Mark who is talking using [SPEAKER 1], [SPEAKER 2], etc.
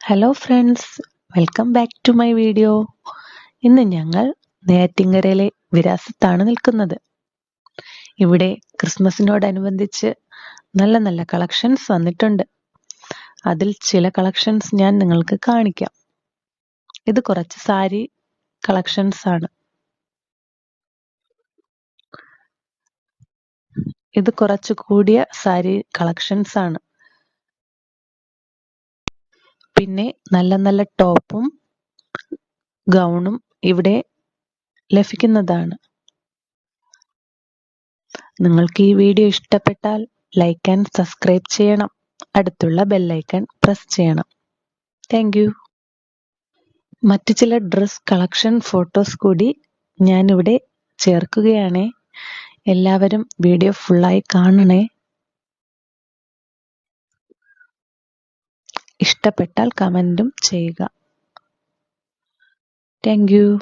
[SPEAKER 1] Hello friends welcome back to my video ഇന്ന് ഞങ്ങൾ നെയ്യാറ്റിങ്കരയിലെ വിരാസത്താണ് നിൽക്കുന്നത്. ഇവിടെ ക്രിസ്മസിനോടനുബന്ധിച്ച് നല്ല നല്ല കളക്ഷൻസ് വന്നിട്ടുണ്ട്. അതിൽ ചില കളക്ഷൻസ് ഞാൻ നിങ്ങൾക്ക് കാണിക്കാം. ഇത് കുറച്ച് സാരി കളക്ഷൻസ് ആണ്. ഇത് കുറച്ച് കൂടിയ സാരി കളക്ഷൻസ് ആണ്. പിന്നെ നല്ല നല്ല ടോപ്പും ഗൗണും ഇവിടെ ലഭിക്കുന്നതാണ്. നിങ്ങൾക്ക് ഈ വീഡിയോ ഇഷ്ടപ്പെട്ടാൽ ലൈക്ക് ആൻഡ് സബ്സ്ക്രൈബ് ചെയ്യണം. അടുത്തുള്ള ബെല്ലൈക്കൺ പ്രസ് ചെയ്യണം. താങ്ക് യു മറ്റു ചില ഡ്രസ് കളക്ഷൻ ഫോട്ടോസ് കൂടി ഞാനിവിടെ ചേർക്കുകയാണ്. എല്ലാവരും വീഡിയോ ഫുള്ളായി കാണണേ. ഇഷ്ടപ്പെട്ടാൽ കമന്റും ചെയ്യുക. Thank you